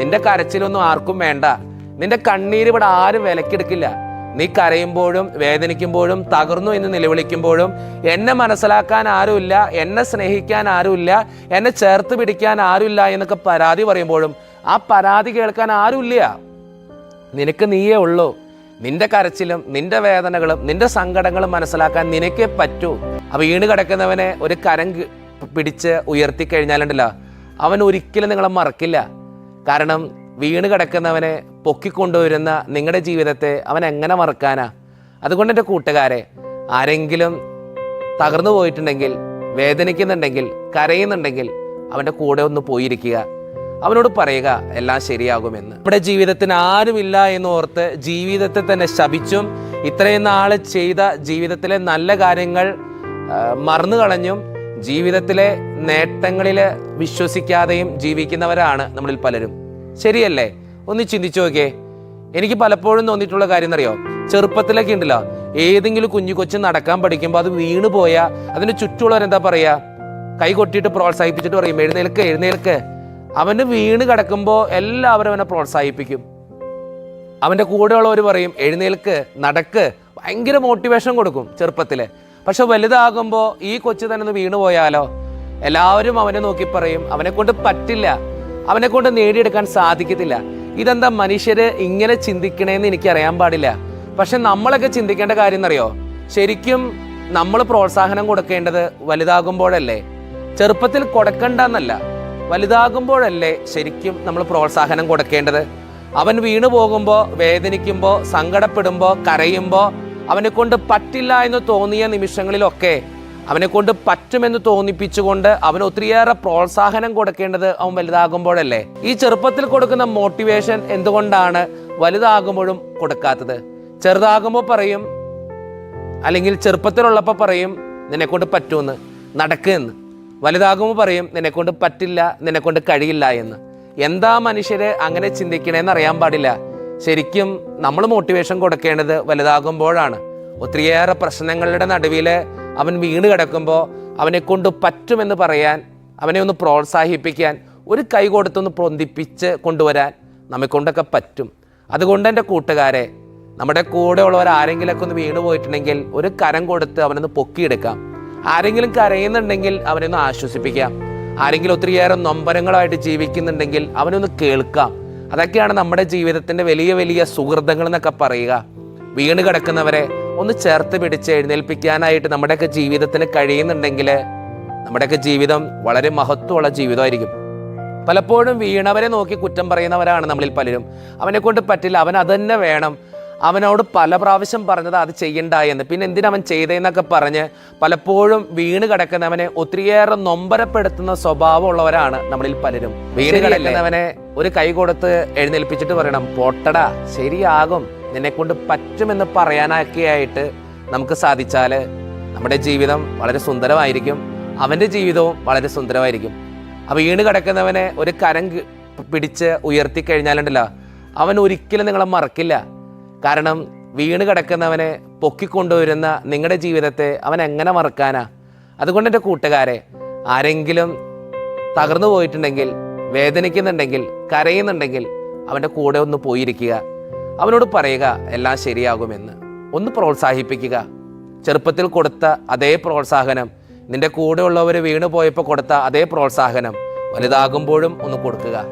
നിന്റെ കരച്ചിലൊന്നും ആർക്കും വേണ്ട. നിന്റെ കണ്ണീര് ഇവിടെ ആരും വിലക്കെടുക്കില്ല. നീ കരയുമ്പോഴും വേദനിക്കുമ്പോഴും തകർന്നു എന്ന് നിലവിളിക്കുമ്പോഴും എന്നെ മനസ്സിലാക്കാൻ ആരുമില്ല എന്നെ സ്നേഹിക്കാൻ ആരുമില്ല എന്നെ ചേർത്ത് പിടിക്കാൻ ആരുമില്ല എന്നൊക്കെ പരാതി പറയുമ്പോഴും ആ പരാതി കേൾക്കാൻ ആരുമില്ല. നിനക്ക് നീയേ ഉള്ളൂ. നിന്റെ കരച്ചിലും നിന്റെ വേദനകളും നിന്റെ സങ്കടങ്ങളും മനസ്സിലാക്കാൻ നിനക്കേ പറ്റൂ. ആ വീണ് കിടക്കുന്നവനെ ഒരു കരം പിടിച്ച് ഉയർത്തി കഴിഞ്ഞാലുണ്ടല്ലോ അവൻ ഒരിക്കലും നിങ്ങളെ മറക്കില്ല. കാരണം വീണ് കിടക്കുന്നവനെ പൊക്കിക്കൊണ്ടുവരുന്ന നിങ്ങളുടെ ജീവിതത്തെ അവൻ എങ്ങനെ മറക്കാനാ? അതുകൊണ്ട് എന്റെ കൂട്ടുകാരെ ആരെങ്കിലും തകർന്നു പോയിട്ടുണ്ടെങ്കിൽ വേദനിക്കുന്നുണ്ടെങ്കിൽ കരയുന്നുണ്ടെങ്കിൽ അവന്റെ കൂടെ ഒന്ന് പോയിരിക്കുക. അവനോട് പറയുക എല്ലാം ശരിയാകുമെന്ന്. നമ്മുടെ ജീവിതത്തിന് ആരുമില്ല എന്ന് ഓർത്ത് ജീവിതത്തെ തന്നെ ശപിച്ചും ഇത്രയും നാൾ ചെയ്ത ജീവിതത്തിലെ നല്ല കാര്യങ്ങൾ മറന്നു കളഞ്ഞും ജീവിതത്തിലെ നേട്ടങ്ങളിൽ വിശ്വസിക്കാതെയും ജീവിക്കുന്നവരാണ് നമ്മളിൽ പലരും. ശരിയല്ലേ? ഒന്ന് ചിന്തിച്ചു നോക്കേ എനിക്ക് പലപ്പോഴും തോന്നിയിട്ടുള്ള കാര്യം എന്നറിയോ ചെറുപ്പത്തിലൊക്കെ ഉണ്ടല്ലോ. ഏതെങ്കിലും കുഞ്ഞു കൊച്ചു നടക്കാൻ പഠിക്കുമ്പോൾ അത് വീണു പോയാൽ അതിന് ചുറ്റുമുള്ളവരെന്താ പറയുക കൈ കൊട്ടിയിട്ട് പ്രോത്സാഹിപ്പിച്ചിട്ട് പറയും എഴുന്നേൽക്ക് എഴുന്നേൽക്ക്. അവന് വീണ് കിടക്കുമ്പോൾ എല്ലാവരും അവനെ പ്രോത്സാഹിപ്പിക്കും. അവന്റെ കൂടെയുള്ളവർ പറയും എഴുന്നേൽക്ക് നടക്ക്. ഭയങ്കര മോട്ടിവേഷൻ കൊടുക്കും ചെറുപ്പത്തിൽ പക്ഷെ വലുതാകുമ്പോൾ ഈ കൊച്ചു തന്നെ ഒന്ന് വീണു പോയാലോ? എല്ലാവരും അവനെ നോക്കി പറയും അവനെ കൊണ്ട് പറ്റില്ല അവനെ കൊണ്ട് നേടിയെടുക്കാൻ സാധിക്കത്തില്ല. ഇതെന്താ മനുഷ്യര് ഇങ്ങനെ ചിന്തിക്കണേന്ന് എനിക്ക് അറിയാൻ പാടില്ല. പക്ഷെ നമ്മളൊക്കെ ചിന്തിക്കേണ്ട കാര്യം എന്നറിയോ ശരിക്കും നമ്മൾ പ്രോത്സാഹനം കൊടുക്കേണ്ടത് വലുതാകുമ്പോഴല്ലേ? ചെറുപ്പത്തിൽ കൊടുക്കണ്ടെന്നല്ല വലുതാകുമ്പോഴല്ലേ ശരിക്കും നമ്മൾ പ്രോത്സാഹനം കൊടുക്കേണ്ടത്? അവൻ വീണു പോകുമ്പോൾ വേദനിക്കുമ്പോൾ സങ്കടപ്പെടുമ്പോൾ കരയുമ്പോൾ അവനെ കൊണ്ട് പറ്റില്ല എന്ന് തോന്നിയ നിമിഷങ്ങളിലൊക്കെ അവനെ കൊണ്ട് പറ്റുമെന്ന് തോന്നിപ്പിച്ചുകൊണ്ട് അവന് ഒത്തിരിയേറെ പ്രോത്സാഹനം കൊടുക്കേണ്ടത് അവൻ വലുതാകുമ്പോഴല്ലേ. ഈ ചെറുപ്പത്തിൽ കൊടുക്കുന്ന മോട്ടിവേഷൻ എന്തുകൊണ്ടാണ് വലുതാകുമ്പോഴും കൊടുക്കാത്തത്? ചെറുതാകുമ്പോൾ പറയും അല്ലെങ്കിൽ ചെറുപ്പത്തിലുള്ളപ്പോൾ പറയും നിന്നെ കൊണ്ട് പറ്റുമെന്ന് നടക്കുമെന്ന് വലുതാകുമ്പോൾ പറയും നിന്നെ കൊണ്ട് പറ്റില്ല നിന്നെ കൊണ്ട് കഴിയില്ല എന്ന്. എന്താ മനുഷ്യരെ അങ്ങനെ ചിന്തിക്കണേന്ന് അറിയാൻ പാടില്ല. ശരിക്കും നമ്മൾ മോട്ടിവേഷൻ കൊടുക്കേണ്ടത് വലുതാകുമ്പോഴാണ്. ഒത്തിരിയേറെ പ്രശ്നങ്ങളുടെ നടുവിൽ അവൻ വീണ് കിടക്കുമ്പോൾ അവനെ കൊണ്ട് പറ്റുമെന്ന് പറയാൻ അവനെ ഒന്ന് പ്രോത്സാഹിപ്പിക്കാൻ ഒരു കൈ കൊടുത്തൊന്ന് പൊന്തിപ്പിച്ച് കൊണ്ടുവരാൻ നമ്മെ കൊണ്ടൊക്കെ പറ്റും. അതുകൊണ്ട് എന്റെ കൂട്ടുകാരെ നമ്മുടെ കൂടെ ഉള്ളവർ ആരെങ്കിലുമൊക്കെ ഒന്ന് വീണു പോയിട്ടുണ്ടെങ്കിൽ ഒരു കരം കൊടുത്ത് അവനൊന്ന് പൊക്കിയെടുക്കാം. ആരെങ്കിലും കരയുന്നുണ്ടെങ്കിൽ അവനൊന്ന് ആശ്വസിപ്പിക്കാം. ആരെങ്കിലും ഒത്തിരിയേറെ നൊമ്പരങ്ങളായിട്ട് ജീവിക്കുന്നുണ്ടെങ്കിൽ അവനൊന്ന് കേൾക്കാം. അതൊക്കെയാണ് നമ്മുടെ ജീവിതത്തിന്റെ വലിയ വലിയ സുഹൃതങ്ങൾ എന്നൊക്കെ പറയുക. വീണ് കിടക്കുന്നവരെ ഒന്ന് ചേർത്ത് പിടിച്ച് എഴുന്നേൽപ്പിക്കാനായിട്ട് നമ്മുടെയൊക്കെ ജീവിതത്തിന് കഴിയുന്നുണ്ടെങ്കിൽ നമ്മുടെയൊക്കെ ജീവിതം വളരെ മഹത്വമുള്ള ജീവിതമായിരിക്കും. പലപ്പോഴും വീണവരെ നോക്കി കുറ്റം പറയുന്നവരാണ് നമ്മളിൽ പലരും. അവനെ കൊണ്ട് പറ്റില്ല അവൻ അതന്നെ വേണം. അവനോട് പല പ്രാവശ്യം പറഞ്ഞത് അത് ചെയ്യണ്ട എന്ന്. പിന്നെ എന്തിനവൻ ചെയ്തതെന്നൊക്കെ പറഞ്ഞ് പലപ്പോഴും വീണ് കിടക്കുന്നവനെ ഒത്തിരിയേറെ നൊമ്പരപ്പെടുത്തുന്ന സ്വഭാവമുള്ളവരാണ് നമ്മളിൽ പലരും. വീണ് കിടക്കുന്നവനെ ഒരു കൈ കൊടുത്ത് എഴുന്നേൽപ്പിച്ചിട്ട് പറയണം പോട്ടടാ ശരിയാകും. നിന്നെ കൊണ്ട് പറ്റുമെന്ന് പറയാനൊക്കെയായിട്ട് നമുക്ക് സാധിച്ചാൽ നമ്മുടെ ജീവിതം വളരെ സുന്ദരമായിരിക്കും. അവന്റെ ജീവിതവും വളരെ സുന്ദരമായിരിക്കും. ആ വീണ് കിടക്കുന്നവനെ ഒരു കരം പിടിച്ച് ഉയർത്തി കഴിഞ്ഞാലുണ്ടല്ലോ അവൻ ഒരിക്കലും നിങ്ങളെ മറക്കില്ല. കാരണം വീണ് കിടക്കുന്നവനെ പൊക്കിക്കൊണ്ടുവരുന്ന നിങ്ങളുടെ ജീവിതത്തെ അവൻ എങ്ങനെ മറക്കാനാ? അതുകൊണ്ട് എന്റെ കൂട്ടുകാരെ ആരെങ്കിലും തകർന്നു പോയിട്ടുണ്ടെങ്കിൽ വേദനിക്കുന്നുണ്ടെങ്കിൽ കരയുന്നുണ്ടെങ്കിൽ അവന്റെ കൂടെ ഒന്ന് പോയിരിക്കുക. അവനോട് പറയുക എല്ലാം ശരിയാകുമെന്ന്. ഒന്ന് പ്രോത്സാഹിപ്പിക്കുക. ചെറുപ്പത്തിൽ കൊടുത്ത അതേ പ്രോത്സാഹനം നിന്റെ കൂടെയുള്ളവർ വീണു പോയപ്പോൾ കൊടുത്ത അതേ പ്രോത്സാഹനം വലുതാകുമ്പോഴും ഒന്ന് കൊടുക്കുക.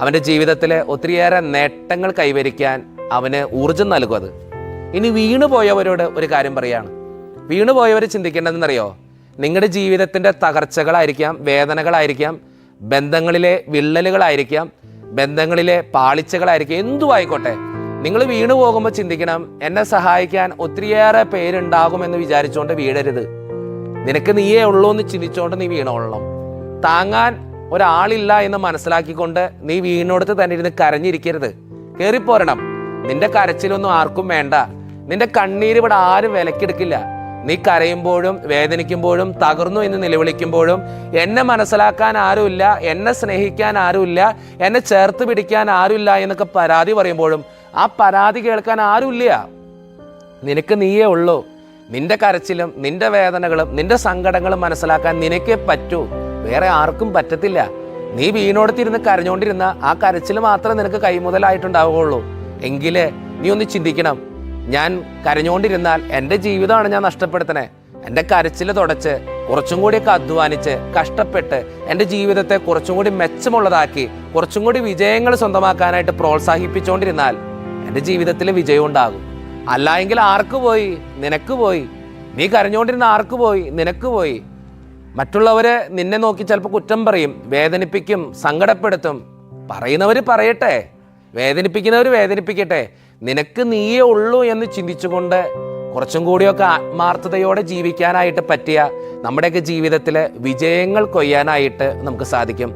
അവന്റെ ജീവിതത്തിലെ ഒത്തിരിയേറെ നേട്ടങ്ങൾ കൈവരിക്കാൻ അവന് ഊർജം നൽകും അത് ഇനി വീണു പോയവരോട് ഒരു കാര്യം പറയാണ്. വീണു പോയവർ ചിന്തിക്കേണ്ടതെന്നറിയോ? നിങ്ങളുടെ ജീവിതത്തിന്റെ തകർച്ചകളായിരിക്കാം വേദനകളായിരിക്കാം ബന്ധങ്ങളിലെ വിള്ളലുകളായിരിക്കാം ബന്ധങ്ങളിലെ പാളിച്ചകളായിരിക്കാം എന്തു ആയിക്കോട്ടെ. നിങ്ങൾ വീണു പോകുമ്പോൾ ചിന്തിക്കണം എന്നെ സഹായിക്കാൻ ഒത്തിരിയേറെ പേരുണ്ടാകുമെന്ന് വിചാരിച്ചുകൊണ്ട് വീഴരുത്. നിനക്ക് നീയേ ഉള്ളൂ എന്ന് ചിന്തിച്ചുകൊണ്ട് നീ വീണോളണം. താങ്ങാൻ ഒരാളില്ല എന്ന് മനസ്സിലാക്കിക്കൊണ്ട് നീ വീണോടത്ത് തന്നെ ഇരുന്ന് കരഞ്ഞിരിക്കരുത്. കയറിപ്പോരണം നിന്റെ കരച്ചിലൊന്നും ആർക്കും വേണ്ട. നിന്റെ കണ്ണീര് ഇവിടെ ആരും വിലക്കെടുക്കില്ല. നീ കരയുമ്പോഴും വേദനിക്കുമ്പോഴും തകർന്നു എന്ന് നിലവിളിക്കുമ്പോഴും എന്നെ മനസ്സിലാക്കാൻ ആരുമില്ല എന്നെ സ്നേഹിക്കാൻ ആരുമില്ല എന്നെ ചേർത്ത് പിടിക്കാൻ ആരുമില്ല എന്നൊക്കെ പരാതി പറയുമ്പോഴും ആ പരാതി കേൾക്കാൻ ആരുമില്ല. നിനക്ക് നീയേ ഉള്ളൂ. നിന്റെ കരച്ചിലും നിന്റെ വേദനകളും നിന്റെ സങ്കടങ്ങളും മനസ്സിലാക്കാൻ നിനക്കേ പറ്റൂ. വേറെ ആർക്കും പറ്റത്തില്ല. നീ വീണോടത്തിരുന്ന് കരഞ്ഞോണ്ടിരുന്ന ആ കരച്ചിൽ മാത്രമേ നിനക്ക് കൈമുതലായിട്ടുണ്ടാവുകയുള്ളൂ. എങ്കിലേ നീ ഒന്ന് ചിന്തിക്കണം. ഞാൻ കരഞ്ഞോണ്ടിരുന്നാൽ എന്റെ ജീവിതമാണ് ഞാൻ നഷ്ടപ്പെടുത്തണേ. എന്റെ കരച്ചിൽ തുടച്ച് കുറച്ചും കൂടിയൊക്കെ അധ്വാനിച്ച് കഷ്ടപ്പെട്ട് എന്റെ ജീവിതത്തെ കുറച്ചും കൂടി മെച്ചമുള്ളതാക്കി കുറച്ചും കൂടി വിജയങ്ങൾ സ്വന്തമാക്കാനായിട്ട് പ്രോത്സാഹിപ്പിച്ചുകൊണ്ടിരുന്നാൽ എന്റെ ജീവിതത്തിൽ വിജയം ഉണ്ടാകും. അല്ല എങ്കിൽ ആർക്ക് പോയി? നിനക്ക് പോയി. നീ കരഞ്ഞുകൊണ്ടിരുന്ന ആർക്ക് പോയി? നിനക്ക് പോയി. മറ്റുള്ളവർ നിന്നെ നോക്കി ചിലപ്പോൾ കുറ്റം പറയും വേദനിപ്പിക്കും സങ്കടപ്പെടുത്തും. പറയുന്നവർ പറയട്ടെ. വേദനിപ്പിക്കുന്നവർ വേദനിപ്പിക്കട്ടെ. നിനക്ക് നീയേ ഉള്ളൂ എന്ന് ചിന്തിച്ചുകൊണ്ട് കുറച്ചും കൂടിയൊക്കെ ആത്മാർത്ഥതയോടെ ജീവിക്കാനായിട്ട് പറ്റിയ നമ്മുടെയൊക്കെ ജീവിതത്തിലെ വിജയങ്ങൾ കൊയ്യാനായിട്ട് നമുക്ക് സാധിക്കും.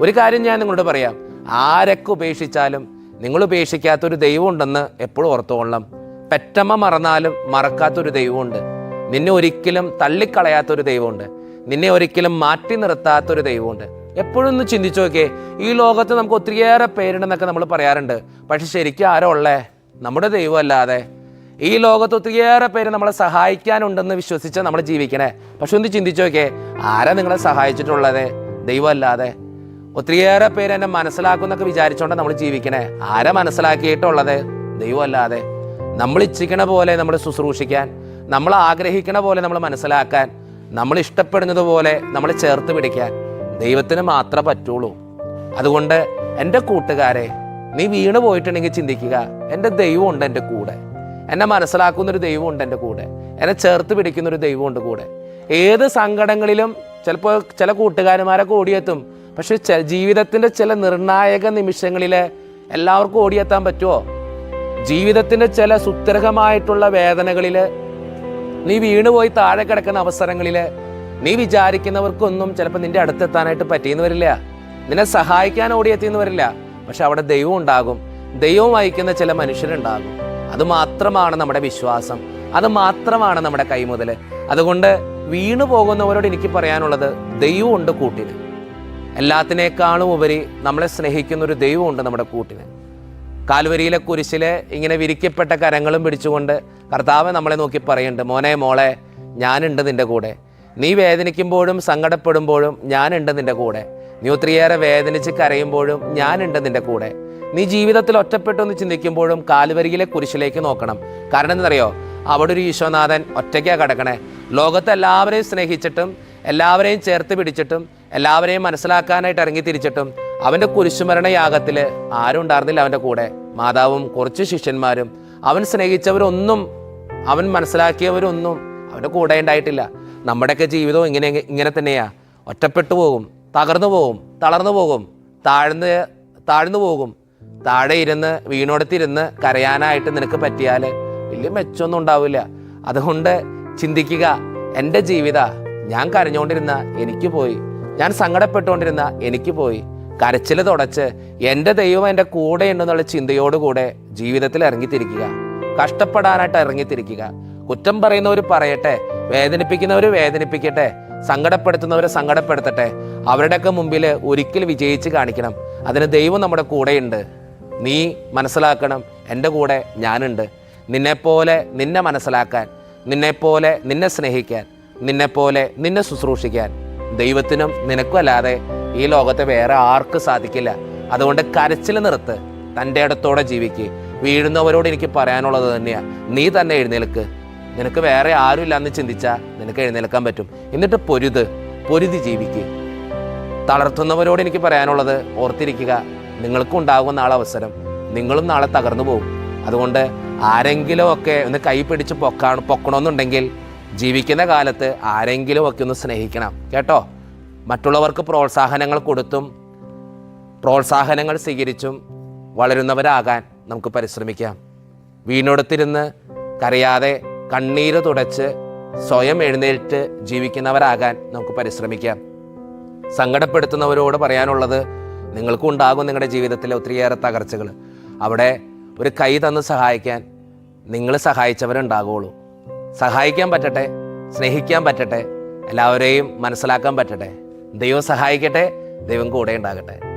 ഒരു കാര്യം ഞാൻ നിങ്ങളോട് പറയാം. ആരൊക്കെ ഉപേക്ഷിച്ചാലും നിങ്ങൾ ഉപേക്ഷിക്കാത്തൊരു ദൈവം ഉണ്ടെന്ന് എപ്പോഴും ഓർത്തുകൊള്ളാം പെറ്റമ്മ മറന്നാലും മറക്കാത്തൊരു ദൈവമുണ്ട്. നിന്നെ ഒരിക്കലും തള്ളിക്കളയാത്തൊരു ദൈവമുണ്ട്. നിന്നെ ഒരിക്കലും മാറ്റി നിർത്താത്തൊരു ദൈവമുണ്ട്. എപ്പോഴും ഒന്ന് ചിന്തിച്ചു നോക്കിയേ ഈ ലോകത്ത് നമുക്ക് ഒത്തിരിയേറെ പേരുണ്ടെന്നൊക്കെ നമ്മൾ പറയാറുണ്ട്. പക്ഷെ ശരിക്കും ആരോ ഉള്ളേ? നമ്മുടെ ദൈവമല്ലാതെ. ഈ ലോകത്ത് ഒത്തിരിയേറെ പേര് നമ്മളെ സഹായിക്കാനുണ്ടെന്ന് വിശ്വസിച്ച് നമ്മൾ ജീവിക്കണേ. പക്ഷെ ഒന്ന് ചിന്തിച്ചു നോക്കിയേ ആരാ നിങ്ങളെ സഹായിച്ചിട്ടുള്ളത്? ദൈവമല്ലാതെ. ഒത്തിരിയേറെ പേര് എന്നെ മനസ്സിലാക്കുന്നൊക്കെ വിചാരിച്ചുകൊണ്ട് നമ്മൾ ജീവിക്കണേ. ആരെ മനസ്സിലാക്കിയിട്ടുള്ളത്? ദൈവമല്ലാതെ. നമ്മൾ ഇച്ഛിക്കണ പോലെ നമ്മൾ ശുശ്രൂഷിക്കാൻ നമ്മൾ ആഗ്രഹിക്കണ പോലെ നമ്മൾ മനസ്സിലാക്കാൻ നമ്മൾ ഇഷ്ടപ്പെടുന്നത് പോലെ നമ്മൾ ചേർത്ത് പിടിക്കാൻ ദൈവത്തിന് മാത്രമേ പറ്റുള്ളൂ. അതുകൊണ്ട് എന്റെ കൂട്ടുകാരെ നീ വീണ് പോയിട്ടുണ്ടെങ്കിൽ ചിന്തിക്കുക എന്റെ ദൈവമുണ്ട് എന്റെ കൂടെ. എന്നെ മനസ്സിലാക്കുന്നൊരു ദൈവമുണ്ട് എന്റെ കൂടെ. എന്നെ ചേർത്ത് പിടിക്കുന്നൊരു ദൈവമുണ്ട് കൂടെ. ഏത് സങ്കടങ്ങളിലും ചിലപ്പോൾ ചില കൂട്ടുകാരന്മാരൊക്കെ ഓടിയെത്തും. പക്ഷെ ജീവിതത്തിന്റെ ചില നിർണായക നിമിഷങ്ങളിൽ എല്ലാവർക്കും ഓടിയെത്താൻ പറ്റുമോ? ജീവിതത്തിന്റെ ചില സുത്രഹമായിട്ടുള്ള വേദനകളിൽ നീ വീണുപോയി താഴെ കിടക്കുന്ന അവസരങ്ങളിൽ നീ വിചാരിക്കുന്നവർക്കൊന്നും ചിലപ്പോൾ നിന്റെ അടുത്തെത്താനായിട്ട് പറ്റിയെന്ന് വരില്ല. നിന്നെ സഹായിക്കാൻ ഓടിയെത്തിയെന്ന് വരില്ല. പക്ഷെ അവിടെ ദൈവം ഉണ്ടാകും. ദൈവം വഹിക്കുന്ന ചില മനുഷ്യരുണ്ടാകും. അത് മാത്രമാണ് നമ്മുടെ വിശ്വാസം. അത് മാത്രമാണ് നമ്മുടെ കൈമുതൽ അതുകൊണ്ട് വീണു പോകുന്നവരോട് എനിക്ക് പറയാനുള്ളത് ദൈവമുണ്ട് കൂട്ടിന് എല്ലാത്തിനേക്കാളും ഉപരി നമ്മളെ സ്നേഹിക്കുന്ന ഒരു ദൈവമുണ്ട് നമ്മുടെ കൂട്ടിന്. കാൽവരിയിലെ കുരിശിൽ ഇങ്ങനെ വിരിക്കപ്പെട്ട കരങ്ങളും പിടിച്ചുകൊണ്ട് കർത്താവ് നമ്മളെ നോക്കി പറയുന്നുണ്ട് മോനെ മോളെ ഞാനുണ്ട് നിന്റെ കൂടെ. നീ വേദനിക്കുമ്പോഴും സങ്കടപ്പെടുമ്പോഴും ഞാനുണ്ട് നിന്റെ കൂടെ. നീ ഒത്തിരിയേറെ വേദനിച്ച് കരയുമ്പോഴും ഞാനുണ്ട് നിന്റെ കൂടെ. നീ ജീവിതത്തിൽ ഒറ്റപ്പെട്ടെന്ന് ചിന്തിക്കുമ്പോഴും കാൽവരിയിലെ കുരിശിലേക്ക് നോക്കണം. കാരണം എന്തറിയോ അവിടെ ഒരു ഈശോനാഥൻ ഒറ്റയ്ക്കാണ് കിടക്കണേ. ലോകത്തെല്ലാവരെയും സ്നേഹിച്ചിട്ടും എല്ലാവരെയും ചേർത്ത് പിടിച്ചിട്ടും എല്ലാവരെയും മനസ്സിലാക്കാനായിട്ട് ഇറങ്ങി തിരിച്ചിട്ടും അവന്റെ കുരിശുമരണ യാഗത്തിൽ ആരും ഉണ്ടായിരുന്നില്ല അവന്റെ കൂടെ. മാതാവും കുറച്ച് ശിഷ്യന്മാരും അവൻ സ്നേഹിച്ചവരൊന്നും അവൻ മനസ്സിലാക്കിയവരൊന്നും അവന്റെ കൂടെ ഉണ്ടായിട്ടില്ല. നമ്മുടെയൊക്കെ ജീവിതവും ഇങ്ങനെ ഇങ്ങനെ തന്നെയാ. ഒറ്റപ്പെട്ടു പോകും തകർന്നു പോകും തളർന്നു പോകും താഴ്ന്ന് താഴ്ന്നു പോകും. താഴെ ഇരുന്ന് വീണോടത്തിരുന്ന് കരയാനായിട്ട് നിനക്ക് പറ്റിയാൽ വലിയ മെച്ചമൊന്നും ഉണ്ടാവില്ല. അതുകൊണ്ട് ചിന്തിക്കുക എന്റെ ജീവിത ഞാൻ കരഞ്ഞുകൊണ്ടിരുന്ന എനിക്ക് പോയി. ഞാൻ സങ്കടപ്പെട്ടുകൊണ്ടിരുന്ന എനിക്ക് പോയി. കരച്ചിൽ തുടച്ച് എന്റെ ദൈവം എന്റെ കൂടെ ഉണ്ടെന്നുള്ള ചിന്തയോടുകൂടെ ജീവിതത്തിൽ ഇറങ്ങിത്തിരിക്കുക. കഷ്ടപ്പെടാനായിട്ട് ഇറങ്ങിത്തിരിക്കുക. കുറ്റം പറയുന്നവർ പറയട്ടെ വേദനിപ്പിക്കുന്നവർ വേദനിപ്പിക്കട്ടെ സങ്കടപ്പെടുത്തുന്നവരെ സങ്കടപ്പെടുത്തട്ടെ. അവരുടെയൊക്കെ മുമ്പിൽ ഒരിക്കൽ വിജയിച്ച് കാണിക്കണം. അതിന് ദൈവം നമ്മുടെ കൂടെയുണ്ട്. നീ മനസ്സിലാക്കണം എന്റെ കൂടെ ഞാനുണ്ട്. നിന്നെപ്പോലെ നിന്നെ മനസ്സിലാക്കാൻ നിന്നെപ്പോലെ നിന്നെ സ്നേഹിക്കാൻ നിന്നെപ്പോലെ നിന്നെ ശുശ്രൂഷിക്കാൻ. ദൈവത്തിനും നിനക്കും അല്ലാതെ ഈ ലോകത്തെ വേറെ ആർക്കും സാധിക്കില്ല. അതുകൊണ്ട് കരച്ചിൽ നിർത്ത്. തന്റെ ഇടത്തോടെ ജീവിക്ക്. വീഴുന്നവരോട് എനിക്ക് പറയാനുള്ളത് തന്നെയാണ് നീ തന്നെ എഴുന്നേൽക്ക്. നിനക്ക് വേറെ ആരും എന്ന് ചിന്തിച്ചാൽ നിനക്ക് എഴുന്നേൽക്കാൻ പറ്റും. എന്നിട്ട് പൊരുത്. പൊരുതി ജീവിക്ക്. തളർത്തുന്നവരോട് എനിക്ക് പറയാനുള്ളത് ഓർത്തിരിക്കുക. നിങ്ങൾക്കും ഉണ്ടാകും നാളെ അവസരം. നിങ്ങളും നാളെ തകർന്നു പോകും അതുകൊണ്ട് ആരെങ്കിലും ഒക്കെ ഒന്ന് കൈ പിടിച്ച് പൊക്കാണ് പൊക്കണമെന്നുണ്ടെങ്കിൽ ജീവിക്കുന്ന കാലത്ത് ആരെങ്കിലും ഒക്കെ ഒന്ന് സ്നേഹിക്കണം കേട്ടോ? മറ്റുള്ളവർക്ക് പ്രോത്സാഹനങ്ങൾ കൊടുത്തും പ്രോത്സാഹനങ്ങൾ സ്വീകരിച്ചും വളരുന്നവരാകാൻ നമുക്ക് പരിശ്രമിക്കാം. വീണൊടുത്തിരുന്ന് കരയാതെ കണ്ണീര് തുടച്ച് സ്വയം എഴുന്നേറ്റ് ജീവിക്കുന്നവരാകാൻ നമുക്ക് പരിശ്രമിക്കാം. സങ്കടപ്പെടുത്തുന്നവരോട് പറയാനുള്ളത് നിങ്ങൾക്കും ഉണ്ടാകും നിങ്ങളുടെ ജീവിതത്തിലെ ഒത്തിരിയേറെ തകർച്ചകൾ അവിടെ ഒരു കൈ തന്ന് സഹായിക്കാൻ നിങ്ങൾ സഹായിച്ചവരുണ്ടാകുള്ളൂ. സഹായിക്കാൻ പറ്റട്ടെ സ്നേഹിക്കാൻ പറ്റട്ടെ എല്ലാവരെയും മനസ്സിലാക്കാൻ പറ്റട്ടെ. ദൈവം സഹായിക്കട്ടെ ദൈവം കൂടെ ഉണ്ടാകട്ടെ.